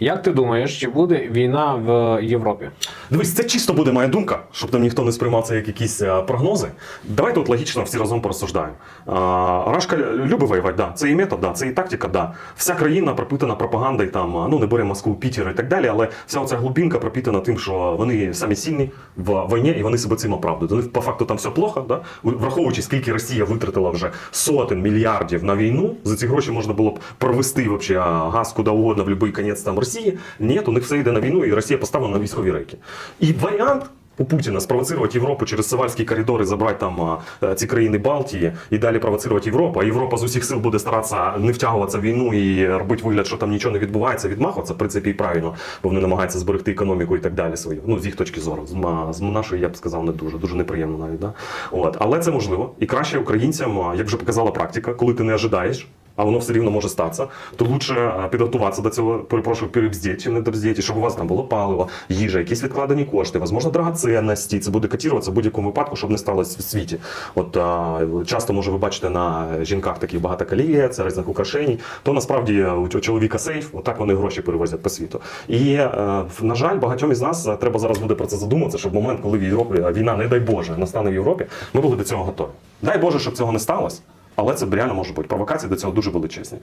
Як ти думаєш, чи буде війна в Європі? Дивись, це чисто буде моя думка, щоб там ніхто не сприймав це як якісь е, прогнози. Давайте от логічно всі разом порозсуждаємо. Рашка любить воювати, да. Це і метод, да. це і тактика, да. Вся країна пропитана пропагандою, там, ну не беремо Москву, Пітер і так далі, але вся оця глубинка пропитана тим, що вони самі сильні в війні і вони себе цим оправдують. Них по факту там все плохо, да? враховуючи, скільки Росія витратила вже сотень мільярдів на війну, за ці гроші можна було б провести вообще газ куди угодно в будь-який кінець там Росії. Ні, у них все йде на війну, і Росія поставлена на військові рейки. І варіант. У Путіна спровоцировать Європу через Савальські коридори, забрати там ці країни Балтії і далі провоцировать Європу. А Європа з усіх сил буде старатися не втягуватися в війну і робити вигляд, що там нічого не відбувається, відмахуватися, в принципі, і правильно, бо вони намагаються зберегти економіку і так далі свою. Ну, з їх точки зору. З, нашої, я б сказав, не дуже, дуже неприємно навіть. Да? От. Але це можливо. І краще українцям, як вже показала практика, коли ти не ожидаєш, а воно все рівно може статися, то лучше підготуватися до цього, перепрошую, перебздіть, чим не добздіть, щоб у вас там було паливо, їжа, якісь відкладені кошти, можливо, драгоценності. Це буде котіруватися в будь-якому випадку, щоб не сталося в світі. От а, часто, може, ви бачите на жінках таких багато колієць, різних украшень, то насправді у чоловіка сейф, отак вони гроші перевозять по світу. І, е, на жаль, багатьом із нас е, треба зараз буде про це задуматися, щоб в момент, коли в Європі війна, не дай Боже, настане в Європі, ми були до цього готові. Дай Боже, щоб цього не сталося. Але це реально може бути. Провокації до цього дуже величезні.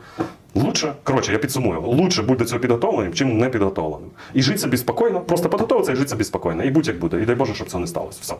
Лучше, коротше, я підсумую, лучше бути до цього підготовленим, чим не підготовленим. І жити собі спокійно, просто підготовитися і жити собі спокійно. І будь як буде. І дай Боже, щоб це не сталося. Все.